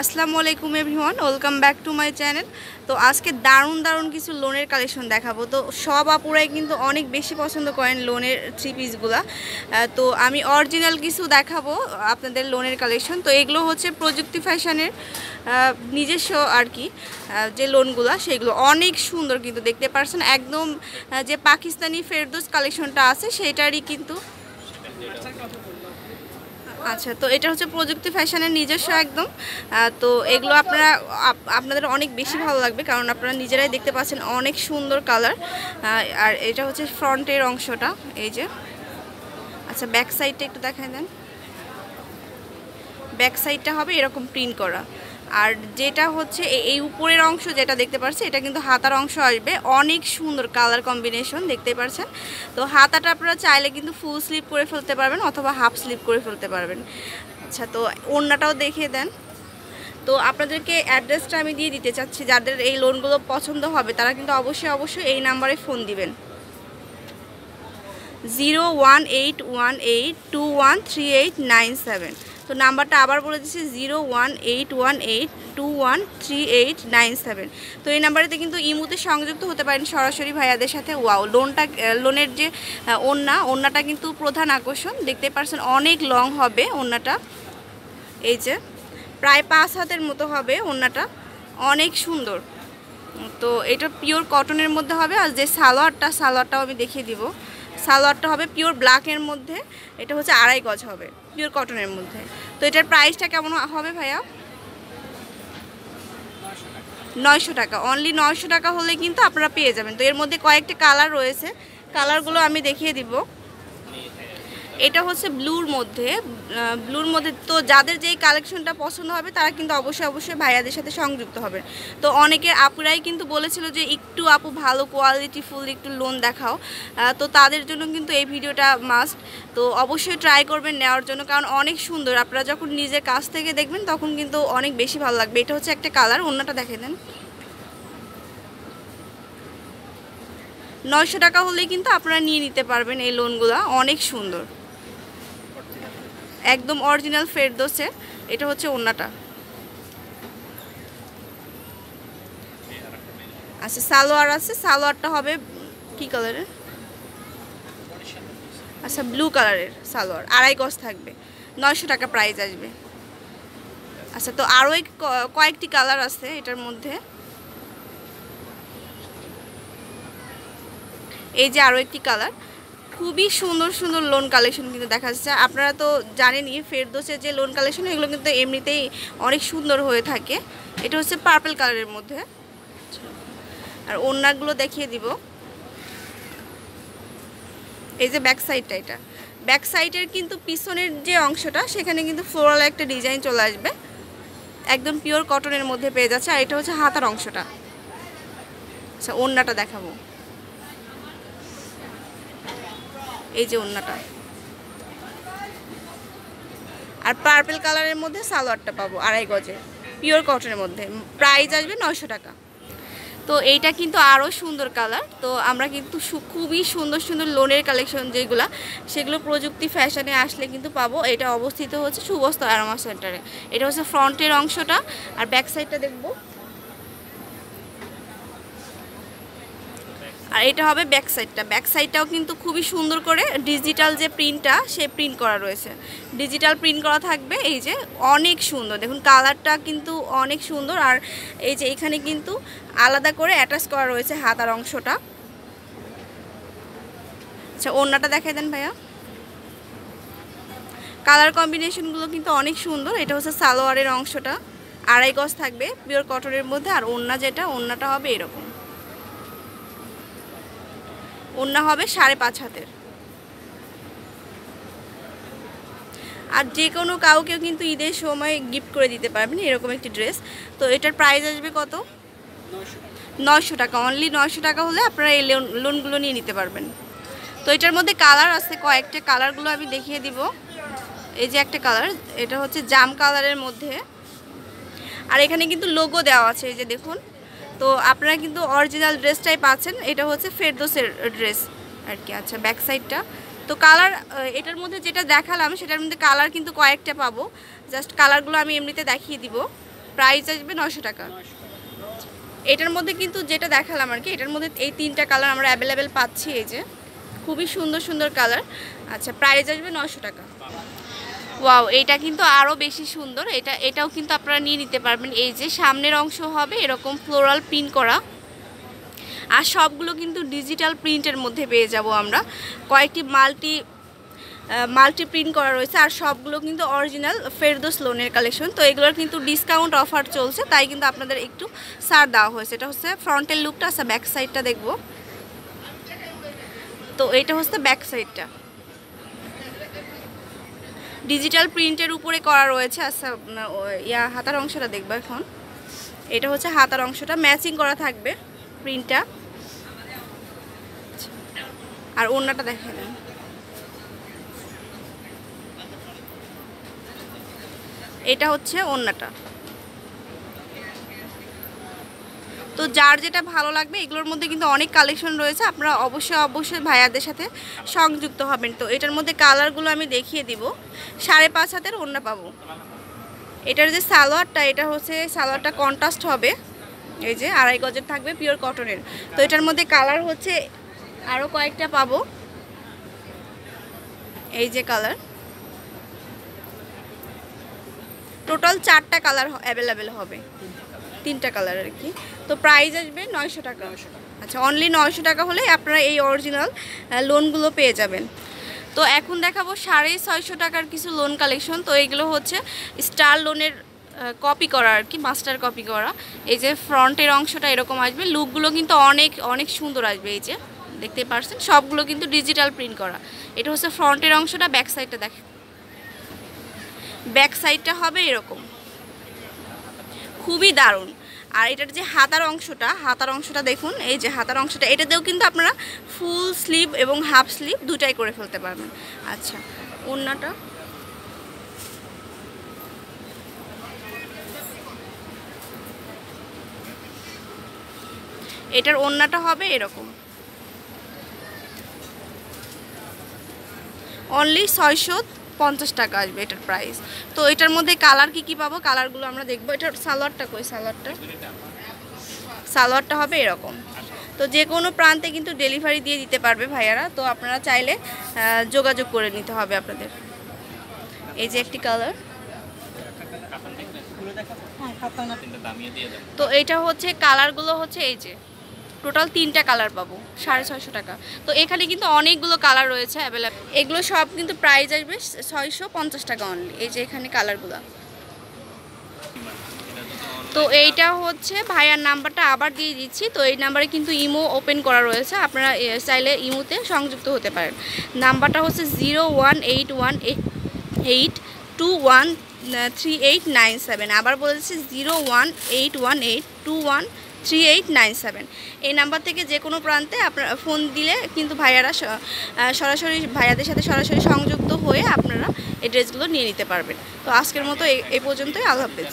আসসালামু আলাইকুম everyone, welcome back to my channel. তো আজকে দারুণ দারুণ কিছু লোনের কালেকশন দেখাবো। তো সব আপুরাই কিন্তু অনেক বেশি পছন্দ করেন লোনের থ্রি পিসগুলো। তো আমি অরিজিনাল কিছু দেখাবো আপনাদের লোনের কালেকশন। তো এগুলো হচ্ছে প্রযুক্তি ফ্যাশনের নিজস্ব আর কি যে লোনগুলো, সেগুলো অনেক সুন্দর কিন্তু দেখতে পারছেন। একদম যে পাকিস্তানি ফেরদোস কালেকশনটা আছে, সেটারই কিন্তু আচ্ছা তো এটা হচ্ছে প্রযুক্তি ফ্যাশনের নিজস্ব একদম। তো এগুলো আপনারা, আপ- আপনাদের অনেক বেশি ভালো লাগবে, কারণ আপনারা নিজেরাই দেখতে পাচ্ছেন অনেক সুন্দর কালার। আর এটা হচ্ছে ফ্রন্টের অংশটা, এই যে। আচ্ছা ব্যাক সাইডটা একটু দেখাই দেন। ব্যাক সাইডটা হবে এরকম প্রিন্ট করা। আর যেটা হচ্ছে এই উপরের অংশ যেটা দেখতে পাচ্ছি এটা কিন্তু হাতার অংশ আসবে। অনেক সুন্দর কালার কম্বিনেশন দেখতে পাচ্ছেন তো হাতাটা আপনারা চাইলে কিন্তু ফুল স্লিপ করে ফেলতে পারবেন অথবা হাফ স্লিপ করে ফেলতে পারবেন। আচ্ছা তো ওড়নাটাও দেখিয়ে দেন। তো আপনাদেরকে অ্যাড্রেসটা আমি দিয়ে দিতে চাচ্ছি, যাদের এই লোনগুলো পছন্দ হবে, তারা কিন্তু অবশ্যই অবশ্যই এই নাম্বারে ফোন দিবেন। Zero one eight one eight two one three eight nine seven তো নাম্বারটা আবার বলে দিচ্ছি zero one eight one eight two one three eight nine seven. তো এই নাম্বারেতে কিন্তু ইমুতে সংযুক্ত হতে পারেন সরাসরি ভাইয়াদের সাথে। ওয়াও লোনটা লোনের যে আহ, ওড়না ওড়নাটা কিন্তু প্রধান আকর্ষণ। দেখতে পারছেন অনেক লং হবে ওড়নাটা। এই যে প্রায় পাঁচ হাতের মতো হবে ওড়নাটা। অনেক সুন্দর। তো এটা পিওর কটনের মধ্যে হবে। আর যে সালোয়ারটা সালোয়ারটাও আমি দেখিয়ে দিব। সালোয়ারটা হবে পিওর ব্ল্যাকের মধ্যে। এটা হচ্ছে আড়াই গজ হবে পিওর কটনের মধ্যে। তো এটার প্রাইসটা কেমন হবে ভাইয়া? নয়শো টাকা। অনলি নয়শো টাকা হলে কিন্তু আপনারা পেয়ে যাবেন। তো এর মধ্যে কয়েকটি কালার রয়েছে। কালারগুলো আমি দেখিয়ে দিব। এটা হচ্ছে ব্লুর মধ্যে ব্লুর মধ্যে তো যাদের যেই কালেকশনটা পছন্দ হবে, তারা কিন্তু অবশ্যই অবশ্যই ভাইয়াদের সাথে সংযুক্ত হবে। তো অনেকের আপুরাই কিন্তু বলেছিল যে, একটু আপু ভালো কোয়ালিটি ফুল, একটু লোন দেখাও। তো তাদের জন্য কিন্তু এই ভিডিওটা মাস্ট তো অবশ্যই ট্রাই করবেন নেওয়ার জন্য, কারণ অনেক সুন্দর। আপনারা যখন নিজের কাছ থেকে দেখবেন, তখন কিন্তু অনেক বেশি ভালো লাগবে। এটা হচ্ছে একটা কালার অন্যটা দেখে দেন নয়শো টাকা হলেই কিন্তু আপনারা নিয়ে নিতে পারবেন এই লোনগুলো অনেক সুন্দর। একদম অরিজিনাল ফেরদোসের। এটা হচ্ছে ওন্নাটা আচ্ছা সালোয়ার আছে। সালোয়ারটা হবে কি কালারের আচ্ছা ব্লু কালারের সালোয়ার। আড়াই গজ থাকবে। নয়শো টাকা প্রাইস আসবে। আচ্ছা তো আরও কয়েকটি কালার আছে এটার মধ্যে। এই যে আরও একটি কালার খুবই সুন্দর সুন্দর লোন কালেকশন কিন্তু দেখা যাচ্ছে। আপনারা তো জানেনই, ফেরদোসের যে লোন কালেকশন এগুলো কিন্তু এমনিতেই অনেক সুন্দর হয়ে থাকে। এটা হচ্ছে পার্পল কালারের মধ্যে। আর ওড়নাগুলো দেখিয়ে দিব। এই যে ব্যাক সাইডটা এটা। ব্যাক সাইডের কিন্তু পিছনের যে অংশটা, সেখানে কিন্তু ফ্লোরাল একটা ডিজাইন চলে আসবে। একদম পিওর কটনের মধ্যে পেয়ে যাচ্ছে। আর এটা হচ্ছে হাতার অংশটা। আচ্ছা ওড়নাটা দেখাবো। এই যে ওড়নাটা। আর পার্পেল কালারের মধ্যে সালোয়ারটা পাবো আড়াই গজে পিওর কটনের মধ্যে। প্রাইস আসবে নয়শো টাকা। তো এইটা কিন্তু আরও সুন্দর কালার তো আমরা কিন্তু খুবই সুন্দর সুন্দর লোনের কালেকশন যেগুলো, সেগুলো প্রযুক্তি ফ্যাশনে আসলে কিন্তু পাবো। এটা অবস্থিত হচ্ছে সুবস্ত অ্যারোমা সেন্টারে এটা হচ্ছে ফ্রন্টের অংশটা। আর ব্যাক সাইডটা দেখব। আর এটা হবে ব্যাক সাইডটা ব্যাক সাইডটাও কিন্তু খুবই সুন্দর করে ডিজিটাল যে প্রিন্টটা সে প্রিন্ট করা রয়েছে। ডিজিটাল প্রিন্ট করা থাকবে এই যে অনেক সুন্দর। দেখুন কালারটা কিন্তু অনেক সুন্দর আর এই যে এখানে কিন্তু আলাদা করে অ্যাটাচ করা রয়েছে হাতার অংশটা। আচ্ছা ওড়নাটা দেখাই দেন ভাইয়া। কালার কম্বিনেশনগুলো কিন্তু অনেক সুন্দর। এটা হচ্ছে সালোয়ারের অংশটা। আড়াই গজ থাকবে। পিওর কটনের মধ্যে আর ওড়না যেটা, ওড়নাটা হবে এরকম। ওড়না হবে সাড়ে পাঁচ হাতের। আর যে কোনো কাউকেও কিন্তু ঈদের সময় গিফট করে দিতে পারবেন এরকম একটি ড্রেস তো এটার প্রাইস আসবে কত? নয়শো। টাকা। অনলি নয়শো টাকা হলে আপনারা এই লোন লোনগুলো নিয়ে নিতে পারবেন। তো এটার মধ্যে কালার আছে কয়েকটা কালারগুলো আমি দেখিয়ে দিব। এই যে একটা কালার এটা হচ্ছে জাম কালারের মধ্যে। আর এখানে কিন্তু লোগো দেওয়া আছে এই যে দেখুন। তো আপনারা কিন্তু অরিজিনাল ড্রেসটাই পাচ্ছেন। এটা হচ্ছে ফেরদোসের ড্রেস আর কি আচ্ছা ব্যাক সাইডটা তো কালার এটার মধ্যে যেটা দেখালাম, সেটার মধ্যে কালার কিন্তু কয়েকটা পাবো। জাস্ট কালারগুলো আমি এমনিতে দেখিয়ে দিব। প্রাইস আসবে নশো টাকা। এটার মধ্যে কিন্তু যেটা দেখালাম আর কি এটার মধ্যে এই তিনটা কালার আমরা অ্যাভেলেবেল পাচ্ছি এই যে। খুবই সুন্দর সুন্দর কালার আচ্ছা প্রাইস আসবে নশো টাকা। ওয়াও এটা কিন্তু আরও বেশি সুন্দর। এটা, এটাও কিন্তু আপনারা নিয়ে নিতে পারবেন। এই যে সামনের অংশ হবে, এরকম ফ্লোরাল প্রিন্ট করা। আর সবগুলো কিন্তু ডিজিটাল প্রিন্টের মধ্যে পেয়ে যাব আমরা। কয়েকটি মাল্টি মাল্টি প্রিন্ট করা রয়েছে, আর সবগুলো কিন্তু অরিজিনাল ফেরদোস লোনের কালেকশন তো এগুলোর কিন্তু ডিসকাউন্ট অফার চলছে, তাই কিন্তু আপনাদের একটু ছাড় দেওয়া হয়েছে। এটা হচ্ছে ফ্রন্টের লুকটা আচ্ছা ব্যাক সাইডটা দেখব। তো এটা হচ্ছে ব্যাক সাইডটা ডিজিটাল প্রিন্টের উপরে করা রয়েছে। আচ্ছা ইয়া, হাতার অংশটা দেখব এখন। এটা হচ্ছে হাতার অংশটা। ম্যাচিং করা থাকবে প্রিন্টটা। আর ওড়নাটা দেখালেন এটা হচ্ছে ওড়নাটা। তো যার যেটা ভালো লাগবে, এগুলোর মধ্যে কিন্তু অনেক কালেকশন রয়েছে। আপনারা অবশ্যই অবশ্যই ভাইয়াদের সাথে সংযুক্ত হবেন। তো এটার মধ্যে কালারগুলো আমি দেখিয়ে দিব। সাড়ে পাঁচ হাতের ওড়না পাবো। এটার যে সালোয়ারটা, এটা হচ্ছে সালোয়ারটা কন্ট্রাস্ট হবে। এই যে আড়াই গজের থাকবে পিওর কটনের তো এটার মধ্যে কালার হচ্ছে আরও কয়েকটা পাবো। এই যে কালার টোটাল চারটা কালার অ্যাভেলেবেল হবে। তিনটা কালার আর কি। তো প্রাইস আসবে নয়শো টাকা। আচ্ছা অনলি নয়শো টাকা হলে আপনারা এই অরিজিনাল লোনগুলো পেয়ে যাবেন। তো এখন দেখাবো সাড়ে ছয়শো টাকার কিছু লোন কালেকশন তো এইগুলো হচ্ছে স্টার লোনের কপি করা আর কি মাস্টার কপি করা। এই যে ফ্রন্টের অংশটা এরকম আসবে। লুকগুলো কিন্তু অনেক অনেক সুন্দর আসবে এই যে। দেখতে পারছেন? সবগুলো কিন্তু ডিজিটাল প্রিন্ট করা। এটা হচ্ছে ফ্রন্টের অংশটা ব্যাক সাইডটা দেখে ব্যাক সাইডটা হবে এরকম। খুবই দারুণ। আর এটার যে হাতার অংশটা হাতার অংশটা দেখুন, এই যে হাতার অংশটা, এটাতেও কিন্তু আপনারা ফুল স্লিভ এবং হাফ স্লিভ দুটাই করে ফেলতে পারবেন। আচ্ছা ওড়নাটা। এটার ওড়নাটা হবে এরকম। অনলি ছয়শো পঞ্চাশ টাকা আসবে এটার প্রাইস তো এটার মধ্যে কালার কি কি পাবো? কালারগুলো আমরা দেখব। এটার সালোয়ারটা কই? সালোয়ারটা? সালোয়ারটা হবে এরকম। তো যে কোনো প্রান্তে কিন্তু ডেলিভারি দিয়ে দিতে পারবে ভাইয়ারা। তো আপনারা চাইলে যোগাযোগ করে নিতে হবে আপনাদের। এই যে একটি কালার তো এইটা হচ্ছে কালারগুলো হচ্ছে এই যে। টোটাল তিনটা কালার পাবো, সাড়ে ছয়শো টাকা। তো এখানে কিন্তু অনেকগুলো কালার রয়েছে অ্যাভেলেবেল এগুলো সব কিন্তু প্রাইস আসবে ছয়শো পঞ্চাশ টাকা অনলি এই যে এখানে কালারগুলো। তো এইটা হচ্ছে ভাইয়ার নাম্বারটা আবার দিয়ে দিচ্ছি। তো এই নাম্বারে কিন্তু ইমো ওপেন করা রয়েছে, আপনারা চাইলে ইমোতে সংযুক্ত হতে পারেন। নাম্বারটা হচ্ছে zero one eight one eight two one three eight nine seven. আবার বলেছি zero one eight one eight two one three eight nine seven. এই নাম্বার থেকে যে কোনো প্রান্তে আপনারা ফোন দিলে কিন্তু ভাইয়ারা সরাসরি ভাইয়াদের সাথে সরাসরি সংযুক্ত হয়ে আপনারা এই ড্রেসগুলো নিয়ে নিতে পারবেন। তো আজকের মতো এই পর্যন্তই। আল্লাহ হাফেজ।